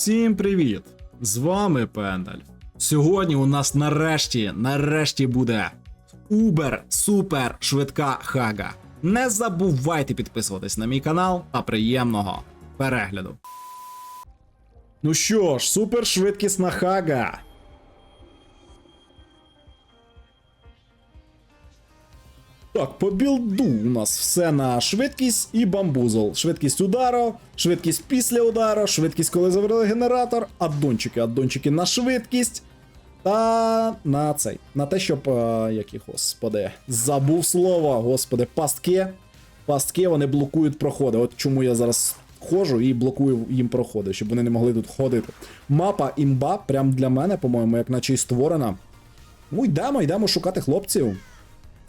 Всім привіт! З вами Пендаль. Сьогодні у нас нарешті, нарешті буде Убер Супер Швидка Хага. Не забувайте підписуватись на мій канал та приємного перегляду. Ну що ж, супершвидкісна хага. Так, по білду у нас все на швидкість і бамбузол. Швидкість удару, швидкість після удару, швидкість, коли завели генератор, аддончики, аддончики на швидкість. Та на цей. На те, щоб. е, Які, господи. Забув слово, господи, пастки. Пастки вони блокують проходи. От чому я зараз ходжу і блокую їм проходи, щоб вони не могли тут ходити. Мапа імба, прям для мене, по-моєму, як наче й створена. Ну, йдемо, йдемо шукати хлопців.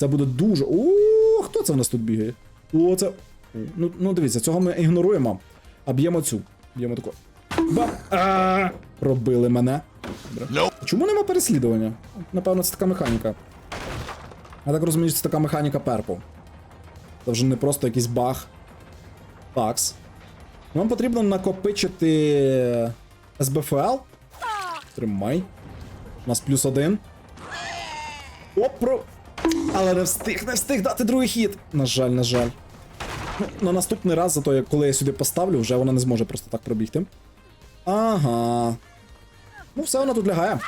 Це буде дуже. О, хто це в нас тут бігає? О, це. Ну, ну дивіться, цього ми ігноруємо. А б'ємо цю. Б'ємо таку. Бам! А, Пробили мене. Добре. Чому нема переслідування? Напевно, це така механіка. Я так розумію, це така механіка перпу. Це вже не просто якийсь баг. Такс. Нам потрібно накопичити СБФЛ. Тримай. У нас плюс один. Оп, про. Але не встиг, не встиг дати другий хід. На жаль, на жаль. Ну, на наступний раз, зато коли я сюди поставлю, вже вона не зможе просто так пробігти. Ага. Ну, все вона тут лягає.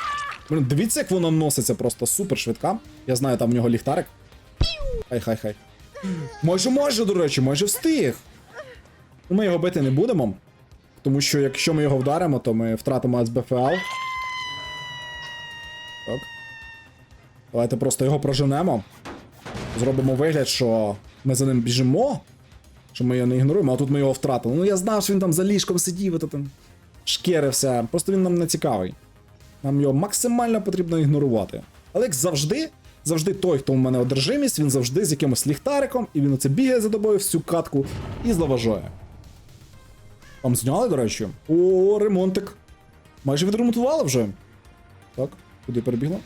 Блін, дивіться, як вона носиться просто супер швидка. Я знаю, там в нього ліхтарик. Хай, хай, хай. Майже, майже, до речі, майже встиг. Ну, Ми його бити не будемо. Тому що якщо ми його вдаримо, то ми втратимо СБФЛ. Так. Давайте просто його проженемо. Зробимо вигляд, що ми за ним біжимо. Що ми його не ігноруємо, а тут ми його втратили. Ну я знав, що він там за ліжком сидів, ото там шкерився. Просто він нам не цікавий. Нам його максимально потрібно ігнорувати. Але як завжди, завжди той, хто у мене одержимість, він завжди з якимось ліхтариком, і він оце бігає за тобою всю катку і заважає. Там зняли, до речі. О, ремонтик. Майже відремонтували вже. Так, куди перебігла?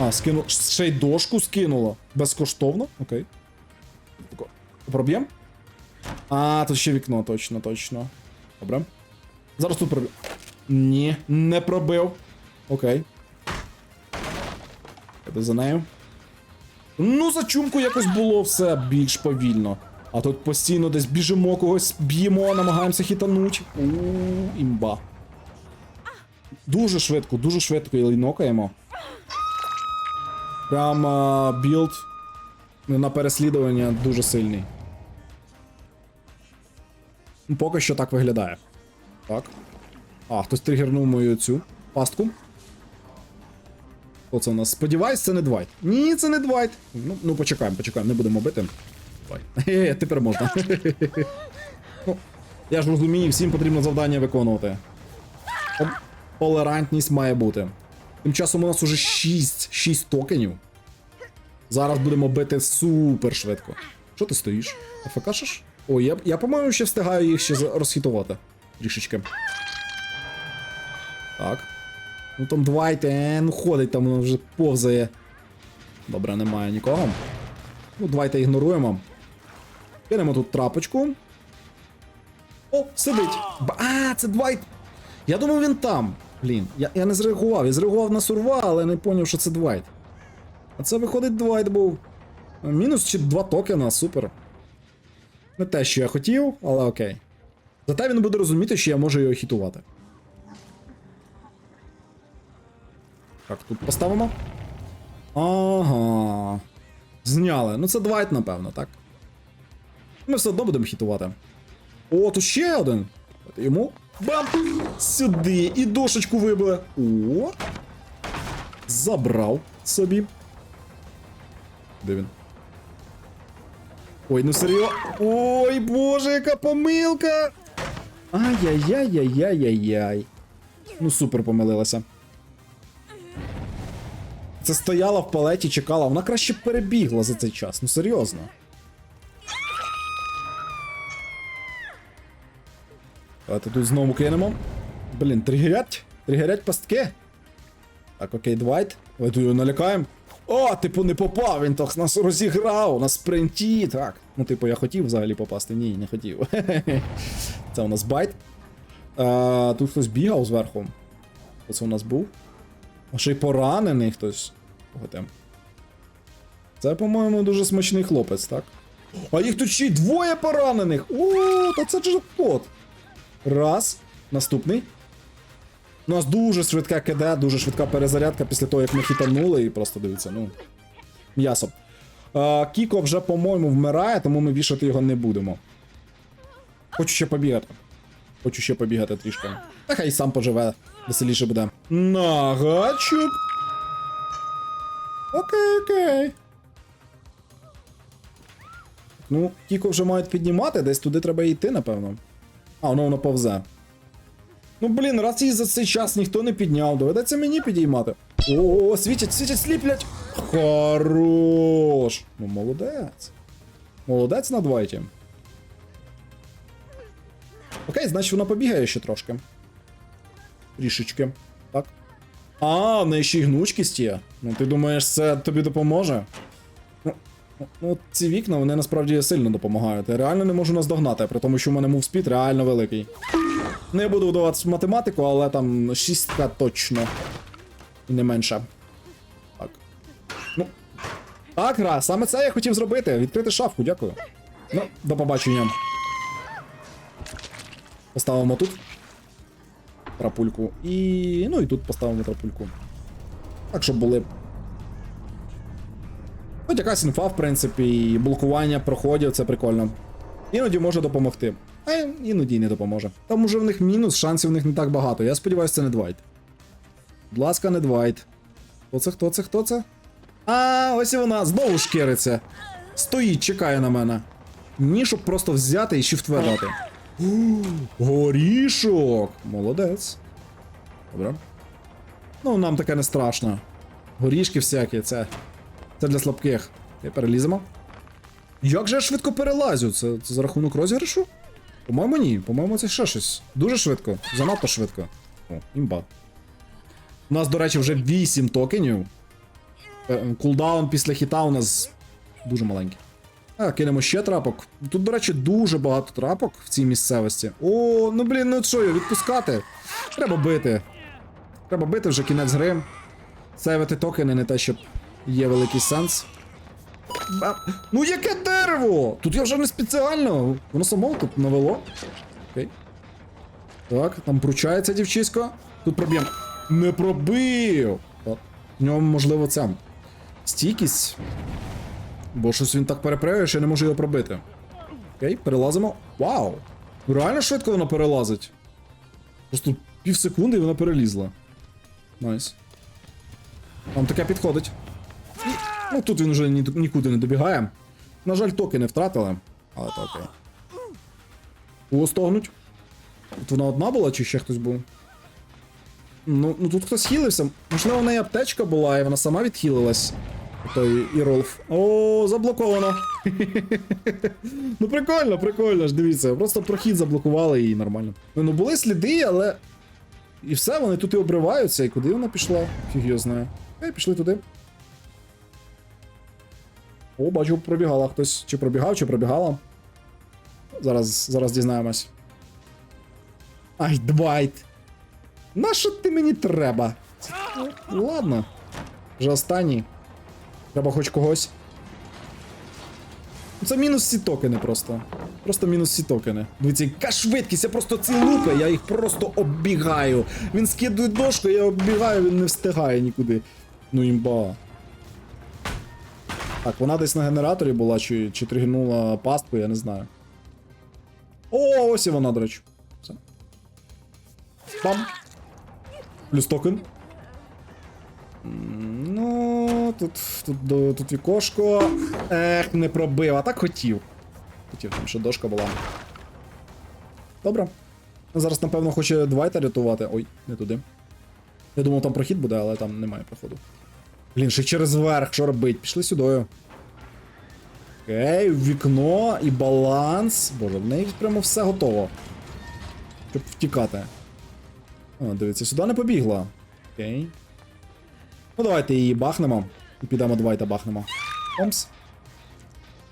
А, скинула. Ще й дошку скинула. Безкоштовно? Окей. Проб'єм? А, тут ще вікно, точно, точно. Добре. Зараз тут проб'єм. Ні, не пробив. Окей. Іду за нею. Ну, за чумку якось було все більш повільно. А тут постійно десь біжимо, когось б'ємо, намагаємося хітануть. У імба. Дуже швидко, дуже швидко і нокаємо. Прям а, білд на переслідування дуже сильний. Ну, Поки що так виглядає. Так. А, хтось тригернув мою цю пастку. Оце у нас. Сподіваюсь, це не Двайт. Ні, це не Двайт. Ну, ну почекаємо, почекаємо, не будемо бити. Хе-хе, Тепер можна. ну, я ж розумію, всім потрібно завдання виконувати. Толерантність має бути. Тим часом у нас уже 6, 6 токенів. Зараз будемо бити супер швидко. Що ти стоїш? АФКшиш? О, я, я по-моєму, ще встигаю їх ще розхитувати. Трішечки. Так. Ну там давайте, е, ну ходить там, воно вже повзає. Добре, немає нікого. Ну, давайте ігноруємо. Кинемо тут трапочку. О, сидить. А, це Двайт. Я думав, він там. Блін, я, я не зреагував. Я зреагував на сурва, але не зрозумів, що це Двайт. А це виходить Двайт був. Мінус чи два токена, супер. Не те, що я хотів, але окей. Зате він буде розуміти, що я можу його хітувати. Так, тут поставимо. Ага. Зняли. Ну це Двайт, напевно, так? Ми все одно будемо хітувати. О, тут ще один. Йому. Бам! Сюди. І дошечку вибили. О. Забрав собі. Де він? Ой, ну серйозно. Ой, боже, яка помилка! Ай-яй-яй-яй-яй-яй. Ну, супер помилилася. Це стояла в палеті, чекала, вона краще перебігла за цей час. Ну серйозно. Давайте тут знову кинемо. Блін, тригерять? Тригерять пастки. Так, окей, Двайт. Давайте його налякаємо. О, типу, не попав, він так нас розіграв на спринті. Так. Ну, типу, я хотів взагалі попасти. Ні, не хотів. Це у нас байт. Е, тут хтось бігав зверху. Це у нас був? А ще й поранений хтось. Кого? Це, по-моєму, дуже смачний хлопець, так? А їх тут ще й двоє поранених! О, та це джекпот! Раз. Наступний. У нас дуже швидка КД, дуже швидка перезарядка після того, як ми хітанули, і просто дивіться, ну. М'ясо. Кіко вже, по-моєму, вмирає, тому ми вішати його не будемо. Хочу ще побігати. Хочу ще побігати трішки. Та хай сам поживе, веселіше буде. Нагачук. Окей, окей. Ну, Кіко вже мають піднімати, десь туди треба йти, напевно. А, воно воно повзе. Ну, блін, раз її за цей час ніхто не підняв, доведеться мені підіймати. О, світять, світять, сліплять. Хорош. Ну, молодець. Молодець на двайті. Окей, значить вона побігає ще трошки. Трішечки. Так. А, в неї ще й гнучкість є. Ну ти думаєш, це тобі допоможе? Ну, ну, ну, ці вікна вони насправді сильно допомагають. Я реально не можу наздогнати, при тому, що в мене мувспід реально великий. Не буду вдаватися в математику, але там шістка точно. І не менше. Так. Ну. Так, гра, саме це я хотів зробити. Відкрити шафку, дякую. Ну, до побачення. Поставимо тут. Трапульку. І. Ну і тут поставимо трапульку. Так, щоб були. Хоч якась інфа, в принципі, і блокування проходів, це прикольно. Іноді може допомогти. А іноді не допоможе. Там уже в них мінус, шансів в них не так багато. Я сподіваюся, це не Двайт. Будь ласка, не Двайт. Хто це, хто це, хто це? А, ось і вона знову шкериться. Стоїть, чекає на мене. Ні, щоб просто взяти і V дати. Горішок! Молодець. Добре. Ну, нам таке не страшно. Горішки всякі, це. Це для слабких. Переліземо. Як же я швидко перелазю? Це, це за рахунок розіграшу? По-моєму, ні. По-моєму, це ще щось. Дуже швидко. Занадто швидко. О, імба. У нас, до речі, вже 8 токенів. Е, Кулдаун після хіта у нас дуже маленький. А, кинемо ще трапок. Тут, до речі, дуже багато трапок в цій місцевості. О, ну блін, ну що, відпускати? Треба бити. Треба бити вже кінець гри. Сейвити токени не те, щоб є великий сенс. Ба- Ну яке дерево? Тут я вже не спеціально. Воно само тут навело. Окей. Так, там пручається дівчисько. Тут проб'єм. Не пробив! В ньому, можливо, це. Стійкість. Бо щось він так перепрягає, що я не можу його пробити. Окей, перелазимо. Вау! Реально швидко воно перелазить. Просто пів секунди і вона перелізла. Найс. Нам таке підходить. Ну тут він вже ні, нікуди не добігає. На жаль, токени втратили. Але то окей. Стогнуть? Тут вона одна була, чи ще хтось був? Ну, ну тут хтось хілився. Можливо, в неї аптечка була, і вона сама відхилилась. Той і Ролф. О, заблоковано. ну прикольно, прикольно ж, дивіться. Просто прохід заблокували і нормально. Ну, ну були сліди, але. І все, вони тут і обриваються, і куди вона пішла? Фіг його знає. Ей, пішли туди. О, бачу, пробігала хтось. Чи пробігав, чи пробігала. Зараз, зараз дізнаємось. Ай, Двайт. Нащо ти мені треба? Ладно. Вже останній. Треба хоч когось. Це мінус всі токени просто. Просто мінус всі токени. Дивіться, яка швидкість, я просто ці лука, я їх просто оббігаю. Він скидує дошку, я оббігаю, він не встигає нікуди. Ну імба. Так, вона десь на генераторі була, чи, чи тригнула пастку, я не знаю. О, ось і вона, до речі. Все. Бам. Плюс токен. Ну, тут, тут, тут вікошко. Ех, не пробив, а так хотів. Хотів, там ще дошка була. Добре. Ну, Зараз, напевно, хоче Двайта рятувати. Ой, не туди. Я думав, там прохід буде, але там немає проходу. Блін, ще через верх, що робить? Пішли сюди. Окей, вікно і баланс. Боже, в неї прямо все готово. Щоб втікати. О, дивіться, сюди не побігла. Окей. Ну, давайте її бахнемо. І підемо Двайта бахнемо. Омс.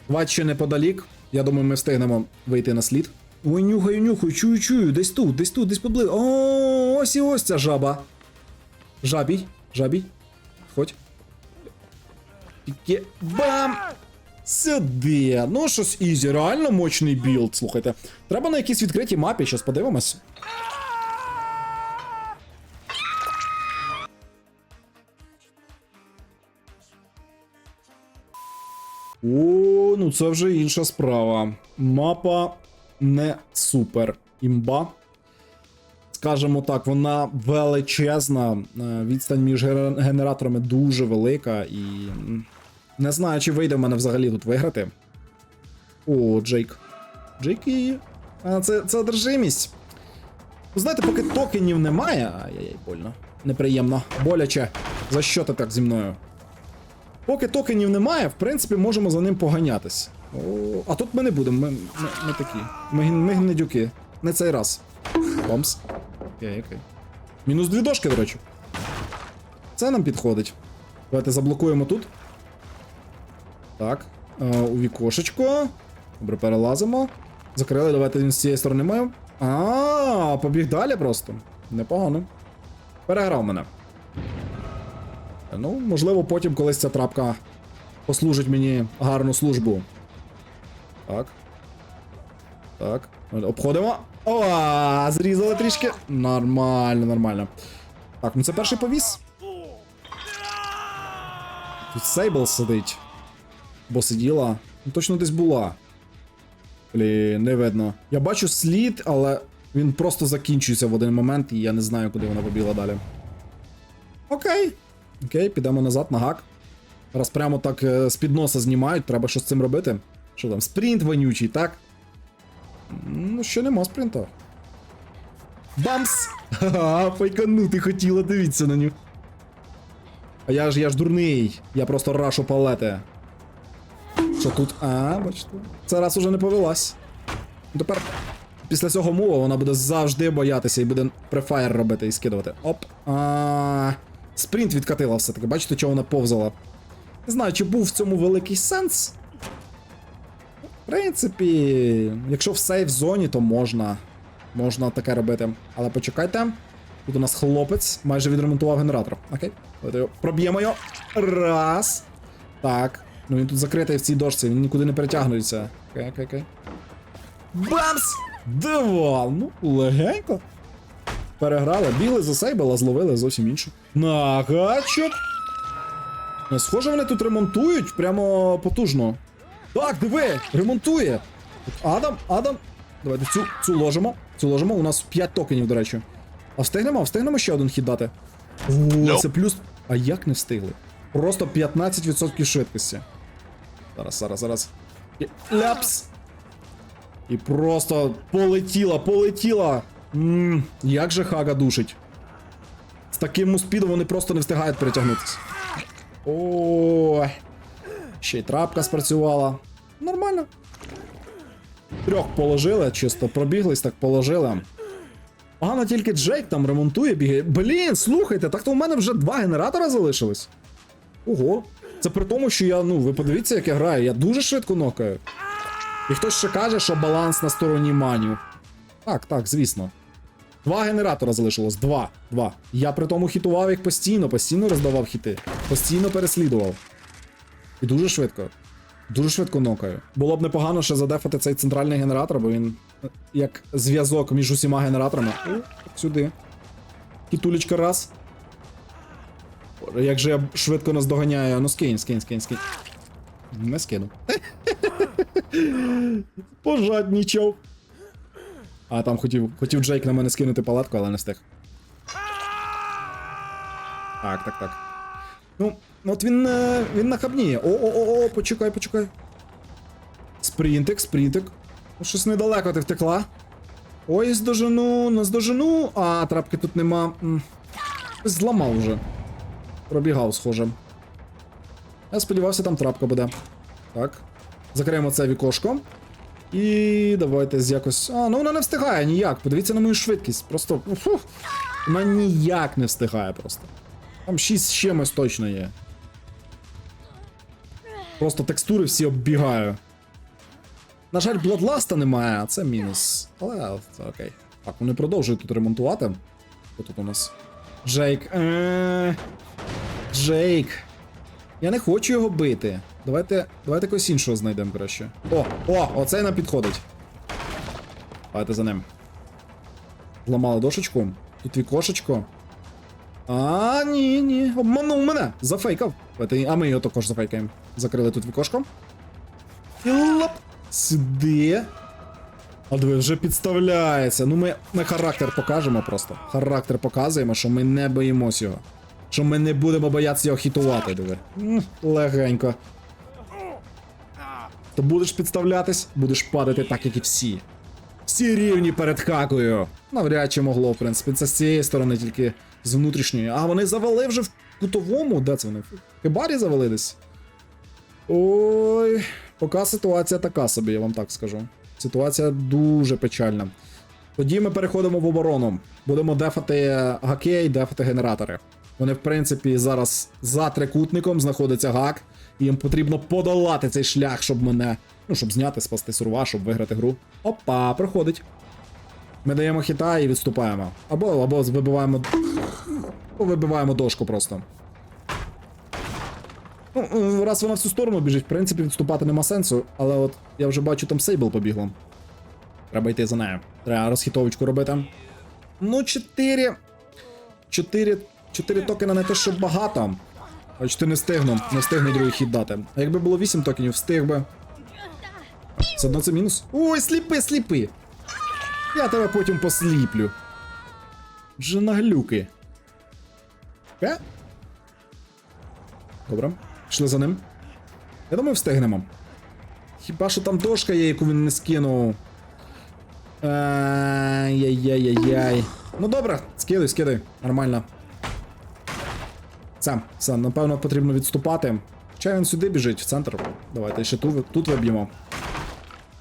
Двайт ще неподалік. Я думаю, ми встигнемо вийти на слід. Ой, нюхаю, нюхаю, чую, чую, десь тут, десь тут, десь поблизу. О, ось і ось ця жаба. Жабій, жабій. Ходь. Тільки бам! Сюди. Ну, щось ізі, реально мощний білд, слухайте. Треба на якійсь відкритій мапі, щас подивимось. О, ну це вже інша справа. Мапа не супер. Імба. Скажемо так, вона величезна. е, Відстань між генераторами дуже велика і. Не знаю, чи вийде в мене взагалі тут виграти. О, Джейк. Джейк і. А, це, це одержимість. Знаєте, поки токенів немає. Ай-яй-яй, больно. Неприємно. Боляче. За що ти так зі мною? Поки токенів немає, в принципі, можемо за ним поганятись. О, а тут ми не будемо, ми, ми, ми такі. Ми, ми гнедюки. Не цей раз. Бомс. Окей, окей. Мінус дві дошки, до речі. Це нам підходить. Давайте заблокуємо тут. Так. Е, у вікошечко. Добре, перелазимо. Закрили, давайте він з цієї сторони маємо. А, побіг далі просто. Непогано. Переграв мене. Ну, можливо, потім колись ця трапка послужить мені гарну службу. Так. Так. Обходимо. О, зрізали трішки. Нормально, нормально. Так, ну це перший повіс. Тут Сейбл сидить. Бо сиділа. Ну точно десь була. Блін, не видно. Я бачу слід, але він просто закінчується в один момент, і я не знаю, куди вона побігла далі. Окей. Окей, підемо назад на гак. Раз прямо так е, з-під носа знімають, треба щось з цим робити. Що там, спринт вонючий, так? Ну, ще нема спринта. Бамс! Ха-ха, фейканути хотіла, дивіться на нього. А я ж я ж дурний. Я просто рашу палети. Що тут? А, бачите. Це раз уже не повелась. Тепер після цього мова вона буде завжди боятися і буде префайр робити і скидувати. Оп. А, спринт відкатила все-таки. Бачите, чого вона повзала. Не знаю, чи був в цьому великий сенс. В принципі, якщо в сейф зоні, то можна. Можна таке робити. Але почекайте. Тут у нас хлопець майже відремонтував генератор. Окей. Проб'ємо його. Раз. Так. Ну він тут закритий в цій дошці, він нікуди не перетягнується. Окей, окей, окей. Бамс! Девал! Ну, легенько. Переграли, бігли за сейбл, а зловили зовсім іншу. Нагачок. Е, Схоже, вони тут ремонтують прямо потужно. Так, диви, ремонтує. Адам, Адам. Давайте цю, цю ложимо. Цю ложимо. У нас 5 токенів, до речі. А встигнемо? Встигнемо ще один хід дати? О, це плюс. А як не встигли? Просто 15% швидкості. Зараз, зараз, зараз. І ляпс. І просто полетіла, полетіла. Ммм, як же Хага душить. З таким спідом вони просто не встигають перетягнутися. Ой. Ще й трапка спрацювала. Нормально. Трьох положили, чисто пробіглись, так положили. Погано тільки Джейк там ремонтує, бігає. Блін, слухайте, так то у мене вже два генератора залишились. Ого. Це при тому, що я, ну, ви подивіться, як я граю, я дуже швидко нокаю. І хтось ще каже, що баланс на стороні маню. Так, так, звісно. Два генератора залишилось. Два. Два. Я при тому хітував їх постійно, постійно роздавав хіти, постійно переслідував. І дуже швидко. Дуже швидко нокаю. Було б непогано ще задефати цей центральний генератор, бо він е, як зв'язок між усіма генераторами. Сюди. Кітулечка раз. Як же я швидко наздоганяю. Ну скинь, скинь, скинь, скинь. Не скину. Пожаднічав. А там хотів, хотів Джейк на мене скинути палатку, але не встиг. Так, так, так. Ну, от він, е, він нахабніє. О-о-о, почекай, почекай. Спринтик, спринтик. Ну, щось недалеко ти втекла. Ой, здожену, наздожену. А, трапки тут нема. Зламав вже. Пробігав, схоже. Я сподівався, там трапка буде. Так. Закриємо це вікошко. І давайте з якось. А, ну вона не встигає ніяк. Подивіться на мою швидкість. Просто. Фу. Вона ніяк не встигає просто. Там 6 з чимось точно є. Просто текстури всі оббігаю. На жаль, Бладласта немає, а це мінус. Але це окей. Так, вони продовжують тут ремонтувати. Хто тут у нас? Джейк. Е, Джейк. Я не хочу його бити. Давайте, давайте когось іншого знайдемо краще. О, о, оцей нам підходить. Давайте за ним. Зламали дошечку. Тут вікошечко. А, ні, ні. Обманув мене. Зафейкав. А ми його також зафейкаємо. Закрили тут вікошко. І лоп. Сюди. А диви, вже підставляється. Ну ми, ми характер покажемо просто. Характер показуємо, що ми не боїмось його. Що ми не будемо боятися його хітувати, диви. Легенько. То будеш підставлятись, будеш падати так, як і всі. Всі рівні перед хакою. Навряд чи могло, в принципі. Це з цієї сторони, тільки з внутрішньої. А вони завели вже в кутовому? Де це вони? Хибарі завели десь? Ой, поки ситуація така собі, я вам так скажу. Ситуація дуже печальна. Тоді ми переходимо в оборону. Будемо дефати гакей, дефати генератори. Вони, в принципі, зараз за трикутником знаходиться гак. І їм потрібно подолати цей шлях, щоб мене. Ну, щоб зняти, спасти сурва, щоб виграти гру. Опа, проходить. Ми даємо хіта і відступаємо. Або, або вибиваємо. Вибиваємо дошку просто. Ну, раз вона в цю сторону біжить, в принципі, відступати нема сенсу, але от я вже бачу, там Сейбл побігла. Треба йти за нею. Треба розхітовочку робити. Ну, 4. 4. 4 токена не те, що багато. Бачите, не встигну, не встигну другий хід дати. А якби було 8 токенів, встиг би. Все одно це мінус. Ой, сліпи, сліпи! Я тебе потім посліплю. Вже наглюки. Е? Добре. Пішли за ним. Я думаю, встигнемо. Хіба що там дошка є, яку він не скинув. Ай-яй-яй-яй. Ну добре, скидай, скидай. Нормально. Це, все, напевно, потрібно відступати. Хоча він сюди біжить, в центр. Давайте ще тут, тут виб'ємо.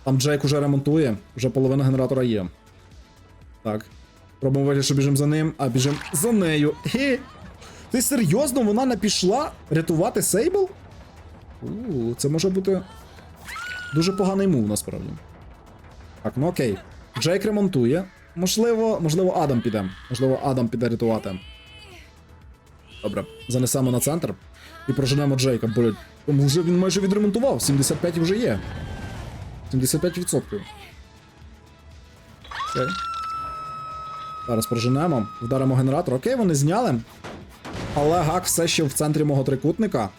Там Джейк уже ремонтує, вже половина генератора є. Так. Робимо вигляд, що біжимо за ним, а біжимо за нею. Хе. Ти серйозно вона не пішла рятувати Сейбл? У, це може бути дуже поганий мув насправді. Так, ну окей. Джейк ремонтує. Можливо, можливо, Адам піде. Можливо, Адам піде рятувати. Добре, занесемо на центр і проженемо Джейка, блядь. Тому вже він майже відремонтував, 75 вже є. 75%. Окей. Зараз проженемо, вдаримо генератор. Окей, вони зняли. Але гак все ще в центрі мого трикутника.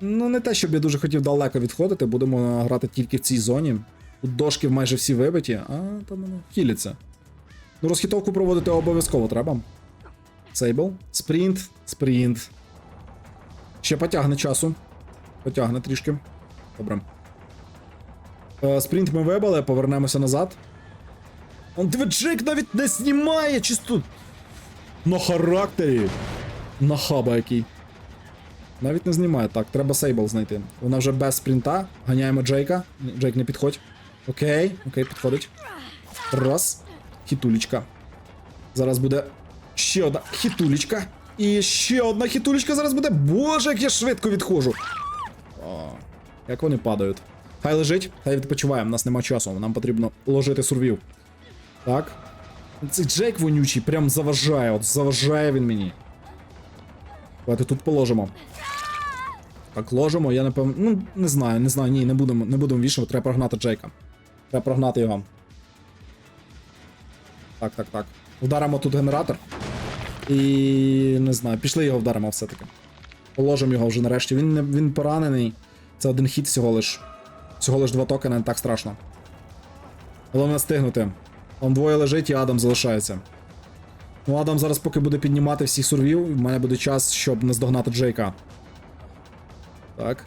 Ну, не те, щоб я дуже хотів далеко відходити, будемо грати тільки в цій зоні. Тут дошки майже всі вибиті, а там воно хіляться. Ну, розхитовку проводити обов'язково треба. Сейбл. Спринт, спринт. Ще потягне часу. Потягне трішки. Добре. Е, спринт ми вибили, повернемося назад. Он Джейк навіть не знімає, чисто. На характері. На хаба який. Навіть не знімає. Так, треба Сейбл знайти. Вона вже без спринта. Ганяємо Джейка. Джейк не підходь. Окей, окей, підходить. Раз. Хітулечка. Зараз буде ще одна хітулечка. І ще одна хітулечка зараз буде. Боже, як я швидко відходжу. Як вони падають. Хай лежить, хай відпочиває, у нас нема часу, нам потрібно ложити сурвів. Так. Цей Джейк вонючий прям заважає, от заважає він мені. Давайте тут положимо. Так, ложимо, я напевно. Ну, не знаю, не знаю, ні, не будемо не будемо вішати, треба прогнати Джейка. Треба прогнати його. Так, так, так. Вдаримо тут генератор. І. не знаю, пішли його вдаримо все-таки. Положимо його вже нарешті. Він не він поранений. Це один хід всього лиш. Всього лиш два токена, не так страшно. Головне стигнути. Там двоє лежить і Адам залишається. Ну, Адам зараз поки буде піднімати всіх сурвів, в мене буде час, щоб наздогнати Джейка. Так.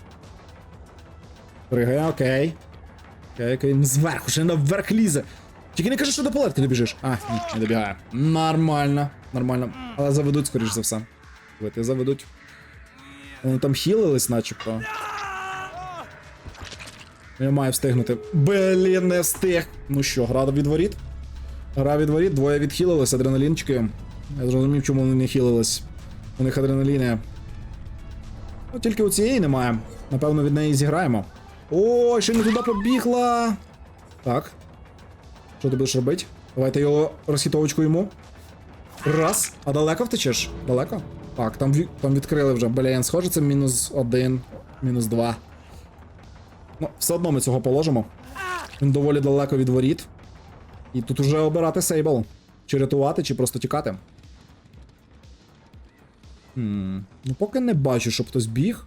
Пригає, окей. Окей, окей. Зверху, ще наверх лізе. Тільки не кажи, що до палетки добіжиш. А, ні, не добігає. Нормально, нормально. Але заведуть, скоріш за все. Давайте заведуть. Вони там хілились, начебто. Я маю встигнути. Блін, не встиг. Ну що, гра від воріт? Гра від воріт, двоє відхилились, адреналінчики. Я зрозумів, чому вони не хілились. У них адреналіни. Ну, тільки у цієї немає. Напевно, від неї зіграємо. Ой, ще не туди побігла. Так. Що ти будеш робити? Давайте його розхітовочку йому. Раз. А далеко втечеш? Далеко? Так, там, там відкрили вже. Блін, схоже, це мінус один, мінус два. Ну, все одно ми цього положимо. Він доволі далеко від воріт. І тут уже обирати сейбл. Чи рятувати, чи просто тікати. Хм. Ну, поки не бачу, щоб хтось біг.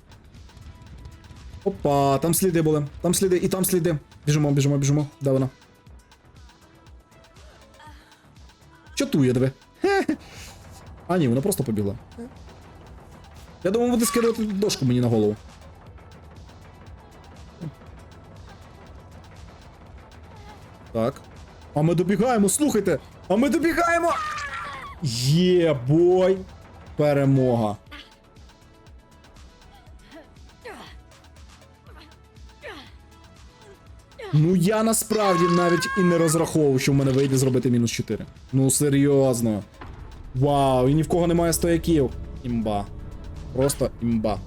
Опа, там сліди були. Там сліди, і там сліди. Біжимо, біжимо, біжимо. Де вона? Чотує тебе. А ні, вона просто побігла. Я думав, буде скидувати дошку мені на голову. Так. А ми добігаємо, слухайте! А ми добігаємо! Є, бой! Перемога. Ну я насправді навіть і не розраховував, що в мене вийде зробити мінус 4. Ну серйозно. Вау, і ні в кого немає стояків. Імба. Просто імба.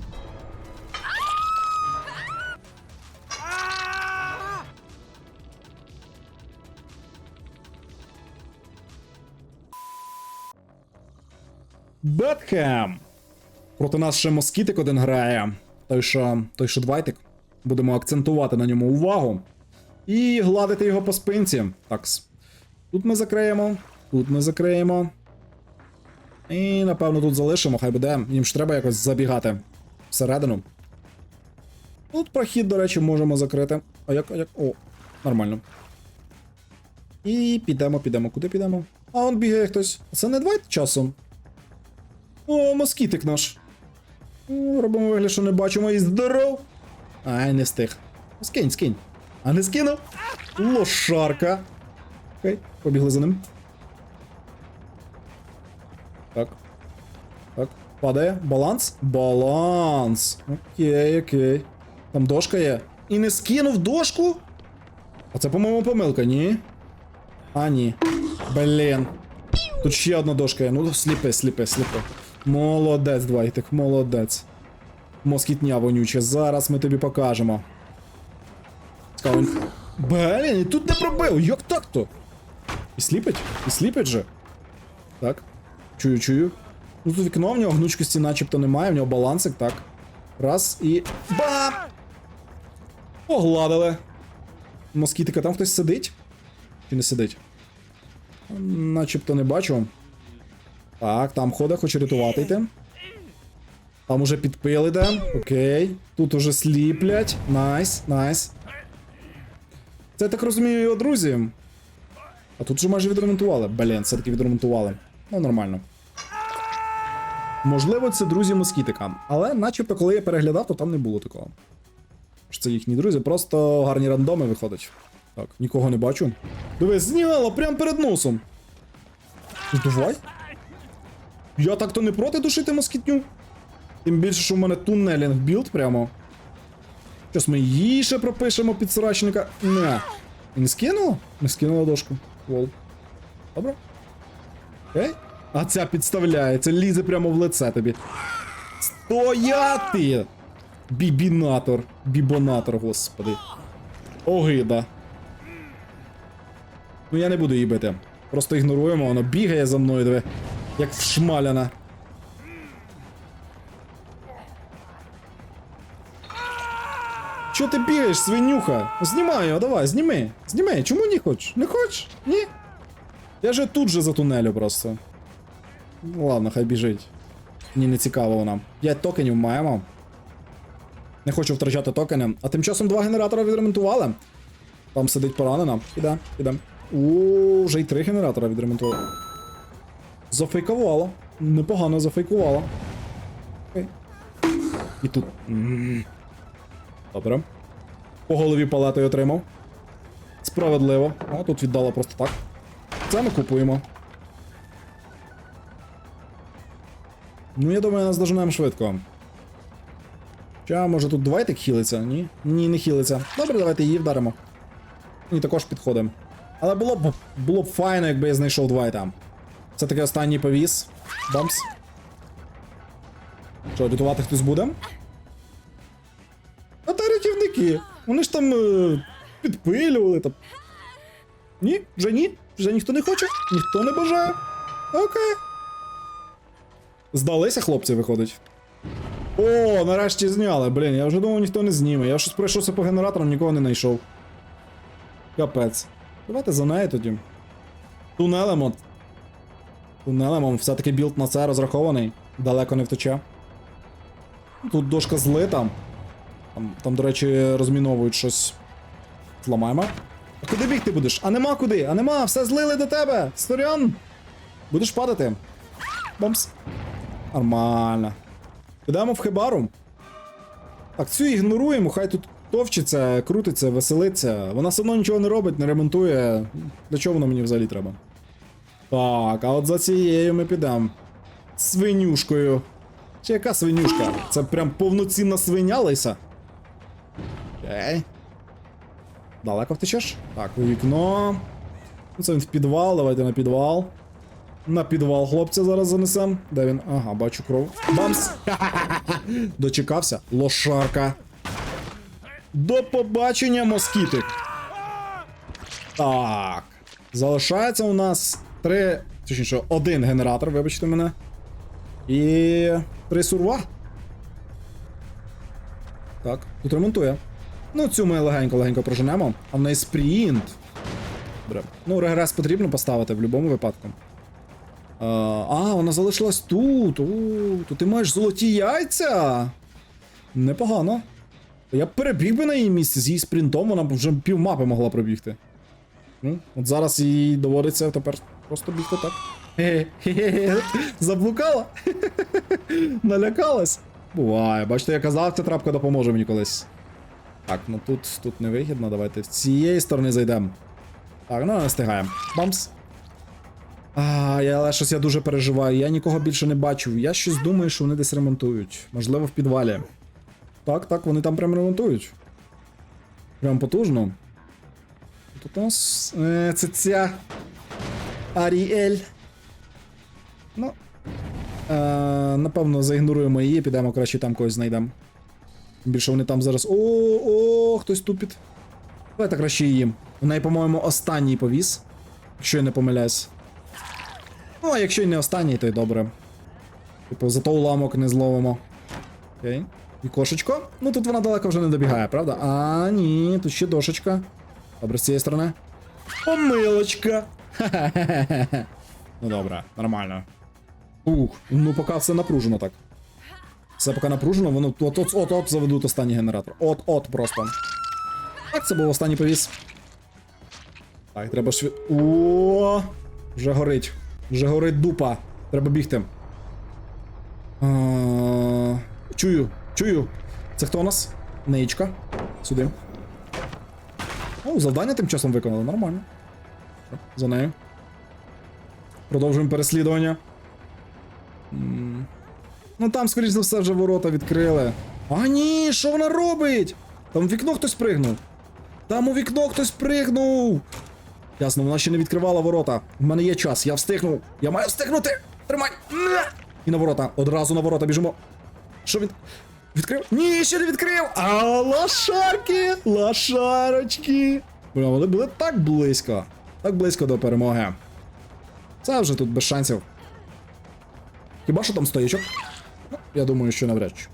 Бетхем! Проти нас ще москітик один грає. Той, що, той, що двайтик. Будемо акцентувати на ньому увагу. І гладити його по спинці. Такс. Тут ми закриємо. Тут ми закриємо. І напевно тут залишимо, хай буде. Їм ж треба якось забігати всередину. Тут прохід, до речі, можемо закрити. А як, а як. О, нормально. І підемо, підемо. Куди підемо? А он бігає хтось. Це не двайт часом. О, москітик наш. Робимо вигляд, що не бачимо і здоров. Ай, не встиг. Скинь, скинь. А не скинув? Лошарка. Окей, побігли за ним. Так. Так. Падає. Баланс? Баланс. Окей, окей. Там дошка є. І не скинув дошку? А це, по-моєму, помилка, ні? А, ні. Блін. Тут ще одна дошка є. Ну, сліпи, сліпи, сліпи. Молодець, Двайтик, молодець. Москітня вонюча. Зараз ми тобі покажемо. Цікаво. Блін, і тут не пробив. Як так-то? І сліпить? І сліпить же. Так. Чую, чую. Ну тут вікно в нього гнучкості начебто немає, в нього балансик, так. Раз і. Бам! Погладили. Москітика, там хтось сидить? Чи не сидить? Начебто не бачу. Так, там ходить, хоче рятувати йти. Там уже підпили де. Окей. Тут уже сліплять. Найс, найс. Це я так розумію його друзі. А тут же майже відремонтували. Блін, все-таки відремонтували. Ну, нормально. Можливо, це друзі москітика. Але начебто, коли я переглядав, то там не було такого. Що це їхні друзі, просто гарні рандоми виходять. Так, нікого не бачу. Дивись, зняло прямо перед носом. Давай. Я так-то не проти душити москітню. Тим більше, що в мене тунелінг білд прямо. Щось ми її ще пропишемо під срачника. Не. І не скинула? Не скинула дошку. Лол. Добре. Окей. А ця підставляється, лізе прямо в лице тобі. Стояти! Бібінатор. Бібонатор, господи. Огида. Ну я не буду її бити. Просто ігноруємо, воно бігає за мною, диви. Як вшмаляна. Чо ти бігаєш, свинюха? Знімай його, давай, зніми. Зніми. Чому не хочеш? Не хочеш? Ні? Я же тут же за тунелю просто. Ну ладно, хай біжить. Мені не цікаво нам. 5 токенів маємо. Не хочу втрачати токени. А тим часом два генератора відремонтували. Там сидить поранена. Іде, іде. У, вже й три генератора відремонтували. Зафейкувало. Непогано зафейкувало. Окей. І тут. Добре. По голові палетою отримав. Справедливо. А тут віддала просто так. Це ми купуємо. Ну, я думаю, нас доженемо швидко. Ча, може тут двайтик хілиться? Ні? Ні, не хілиться. Добре, давайте її вдаримо. І також підходимо. Але було б було б файно, якби я знайшов двайта. Це таки останній повіс. Бамс. Що, рятувати хтось буде? А! Вони ж там е, підпилювали там. Ні, вже ні. Вже ніхто не хоче, ніхто не бажає. Окей. Здалися хлопці, виходить. О, нарешті зняли. Блін, я вже думав, ніхто не зніме. Я щось пройшовся по генераторам, нікого не знайшов. Капець. Давайте за нею тоді. Тунелем от. Тунелем, он все-таки білд на це розрахований. Далеко не втече. Тут дошка злита. Там, там, до речі, розміновують щось. Зламаємо. А куди бігти будеш? А нема куди, а нема, все злили до тебе! Сторян! Будеш падати. Бамс. Нормально. Підемо в хибару. Так, цю ігноруємо, хай тут товчиться, крутиться, веселиться. Вона все одно нічого не робить, не ремонтує. Для чого воно мені взагалі треба? Так, а от за цією ми підемо. Свинюшкою. Чи яка свинюшка? Це прям повноцінна свиня лиса. Окей. Далеко втечеш? Так, у вікно. Ну, Це він в підвал, давайте на підвал. На підвал хлопця зараз занесем. Де він? Ага, бачу кров. Бамс! Дочекався. Лошарка. До побачення, москітик. Так. Залишається у нас три. Точніше, один генератор, вибачте мене. І. три сурва. Так, тут ремонтує. Ну, цю ми легенько-легенько проженемо. А в неї спринт. Добре. Ну, регрес потрібно поставити в будь-якому випадку. А, а, вона залишилась тут. У, то ти маєш золоті яйця. Непогано. Я б перебіг би на її місці з її спринтом, вона б вже півмапи могла пробігти. Ну, от зараз їй доводиться тепер просто бігти так. Заблукала? Налякалась? Буває, бачите, я казав, ця трапка допоможе мені колись. Так, ну тут, тут не вигідно, давайте з цієї сторони зайдемо. Так, ну не встигаємо. Бамс. А, я, але щось я дуже переживаю. Я нікого більше не бачу. Я щось думаю, що вони десь ремонтують. Можливо, в підвалі. Так, так, вони там прям ремонтують. Прям потужно. Тут у нас. Е, це ця. Аріель. Ну. Е, напевно, заігноруємо її, підемо краще там когось знайдемо. Тим Більше вони там зараз. О, о, хтось тупить. Давайте краще її. У неї, по-моєму, останній повіс. Якщо я не помиляюсь. Ну, а якщо й не останній, то й добре. Типу, зато уламок не зловимо. Окей. І кошечко. Ну тут вона далеко вже не добігає, правда? А, ні, тут ще дошечка. Добре, з цієї сторони. Помилочка. Хе-хе-хе-хе. Ну добре, нормально. Ух, ну поки все напружено так. Все поки напружено, воно от-от от, от, заведуть останній генератор. От-от просто. Так, це був останній повіс. Так, треба швид. О, вже горить. Вже горить дупа. Треба бігти. Чую, чую. Це хто у нас? Неїчка. Сюди. О, завдання тим часом виконали, нормально. За нею. Продовжуємо переслідування. Ну там, скоріш за все, вже ворота відкрили. А ні, що вона робить? Там в вікно хтось пригнув. Там у вікно хтось пригнув. Ясно, вона ще не відкривала ворота. У мене є час, я встигну. Я маю встигнути. Тримай. І на ворота. Одразу на ворота біжимо. Що він. Відкрив? Ні, ще не відкрив! А лошарки! Лошарочки! Бля, вони були так близько. Так близько до перемоги. Це вже тут без шансів. Хіба що там стоячок? Я думаю, що навряд чи.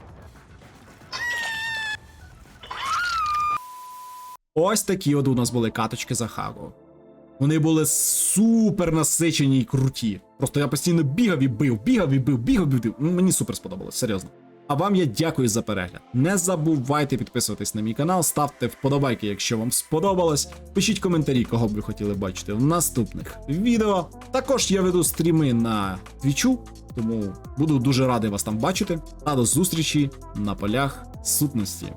Ось такі от у нас були каточки за Хагу. Вони були супер насичені і круті. Просто я постійно бігав і бив, бігав і бив, бігав і бив. Мені супер сподобалось, серйозно. А вам я дякую за перегляд. Не забувайте підписуватись на мій канал, ставте вподобайки, якщо вам сподобалось. Пишіть коментарі, кого б ви хотіли бачити в наступних відео. Також я веду стріми на твічу, тому буду дуже радий вас там бачити. А до зустрічі на полях сутності.